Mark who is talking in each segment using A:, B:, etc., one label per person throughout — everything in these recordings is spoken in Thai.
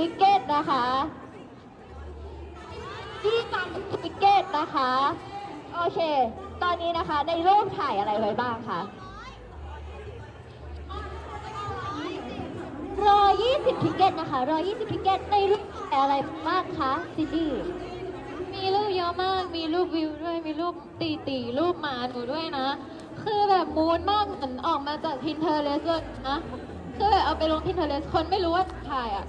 A: ทิกเก็ตนะคะ20ทิกเก็ตนะคะ โอเค ตอนนี้นะคะในรูปถ่ายอะไรไว้บ้างคะรอ20ทิกเก็ตนะคะรอ20ทิกเก็ตในรูปถ่ายอะไรบ้างคะซิดี้
B: มีรูปเยอะมาก มีรูปวิวด้วย มีรูปตีตีรูปหมาหนูด้วยนะ คือแบบมูนมากเหมือนออกมาจาก Pinterest เลยนะ คือแบบเอาไปลง Pinterest คนไม่รู้ว่าถ่ายอะ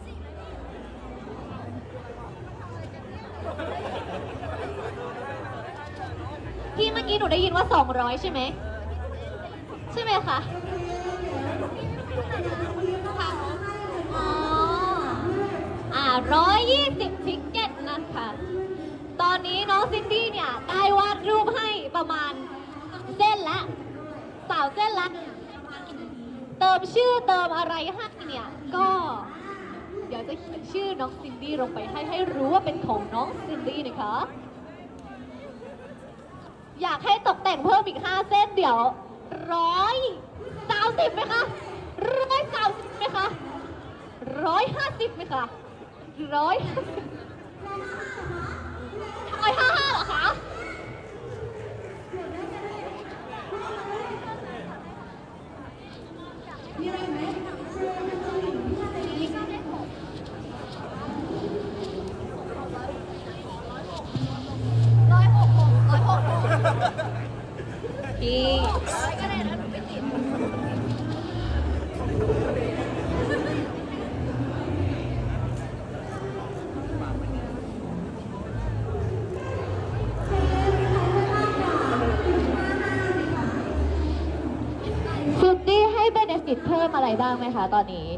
A: พี่เมื่อกี้หนูได้ยินว่า 200 ใช่ไหม ใช่ไหมคะอ๋ออ่า120ทิกเก็ตนะคะ ตอนนี้น้องซินดี้เนี่ย ได้วาดรูปให้ประมาณเส้นละสาวเส้นละ เติมชื่อเติมอะไรให้เนี่ย ก็ เดี๋ยวจะเขียนชื่อน้องซินดี้ลงไปให้ให้รู้ว่าเป็นของน้องซินดี้นะคะ อยากให้ตกแต่งเพิ่มอีก 5 เส้นเดี๋ยวร้อยสามสิบไหมคะร้อยสามสิบไหมคะร้อยห้าสิบไหมคะร้อยร้อยห้าห้าเหรอคะ ให้เบเนฟิตเพิ่มอะไรบ้างไหมคะตอนนี้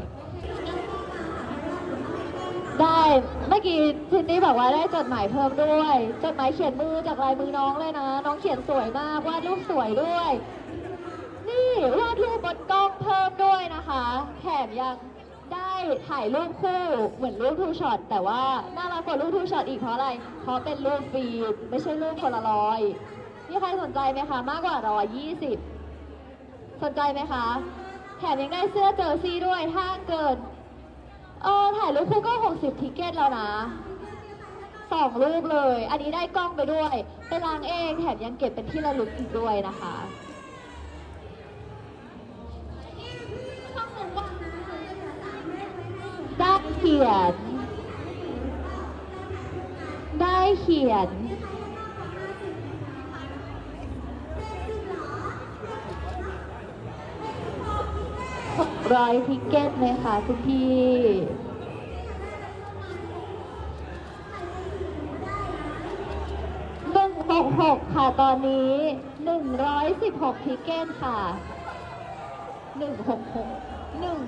A: ได้เมื่อกี้ซินดี้บอกว่าได้จดหมายเพิ่มด้วย จดหมายเขียนมือจากลายมือน้องเลยนะ น้องเขียนสวยมากวาดรูปสวยด้วย นี่วาดรูปบนกล้องเพิ่มด้วยนะคะแถมยังได้ถ่ายรูปคู่เหมือนรูปทูช็อตแต่ว่าน่ารักกว่ารูปทูช็อตอีกเพราะอะไร เพราะเป็นรูปฟิล์มไม่ใช่รูปโพลารอยมีใครสนใจไหมคะ มากกว่าร้อยยี่สิบสนใจไหมคะ มยังได้เสื้อเจอซีด้วย ถ้าเกินเออถ่ายรูปคู่ก็ 60 ทิเก็ตแล้วนะสองรูปเลย อันนี้ได้กล้องไปด้วย ไปล้างเองแถมยังเก็บเป็นที่ระลึกอีกด้วยนะคะได้เขียน ได้เขียน ร้อยทิกเก็ตไหมคะคุณพี่หนึ่งหกหกค่ะตอนนี้หนึ่งร้อยสิบหกทิกเก็ตค่ะหนึ่งหกหกหนึ่ง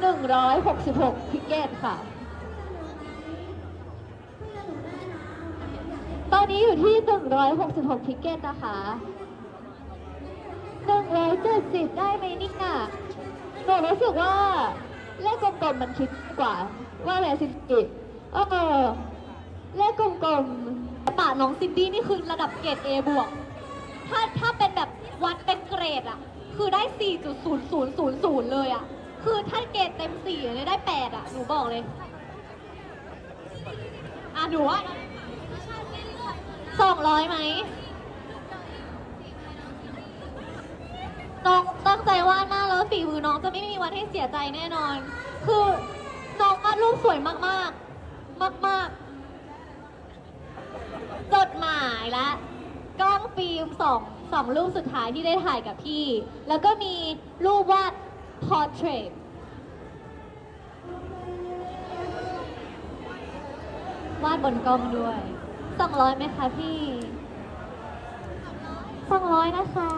A: หนึ่งร้อยหกสิบหกทิกเก็ตค่ะ ตอนนี้อยู่ที่หนึ่งร้อยหกสิบหกทิกเก็ตนะคะหนึ่งร้อยเจ็ดสิบได้ไหมเนี่ย หนูรู้สึกว่าเลขกลมๆมันคิดกว่า ว่าอะไรซินดี้เออเลขกลมๆป่าน้องซินดี้นี่คือระดับเกรด A บวก ถ้าถ้าเป็นแบบวัดเป็นเกรดอะคือได้ 4.0000 เลยอะคือถ้าเกรดเต็ม4เนี่ยได้ 8อะหนูบอกเลย อะหนูว่าสองร้อยไหมน้องตั้งใจ ฝีมือน้องจะไม่มีวันให้เสียใจแน่นอน คือน้องวาดรูปสวยมากๆ มากๆ จดหมายและกล้องฟิล์มสองสองรูปสุดท้ายที่ได้ถ่ายกับพี่ แล้วก็มีรูปวาด portrait วาดบนกล้องด้วยสองร้อยไหมคะพี่สองร้อยนะคะ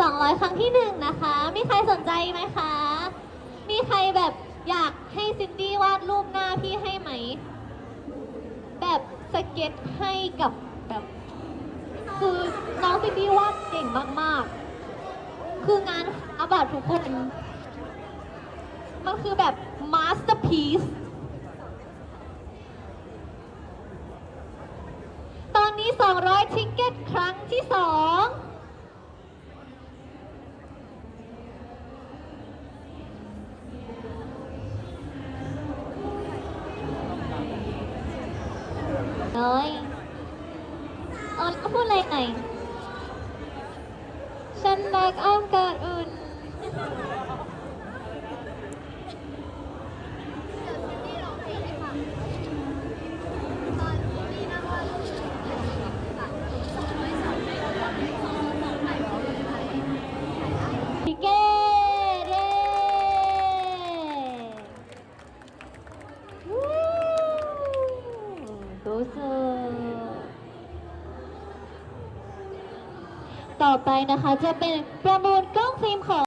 A: สองร้อยครั้งที่หนึ่งนะคะ มีใครสนใจไหมคะ มีใครแบบอยากให้ซินดี้วาดรูปหน้าพี่ให้ไหม แบบสเก็ตให้กับแบบคือน้องซินดี้วาดเก่งมากๆ คืองานอาบัตทุกคน มันคือแบบ masterpiece ตอนนี้ 200 ทิกเก็ตครั้งที่ 2
B: น้อยออนพูดอะไรหน่อยฉันรักอ้อมกอดอุ่น
A: พิเก้เด้วู้ดูสุด ต่อไปนะคะ จะเป็นประมูลกล้องฟิล์มของ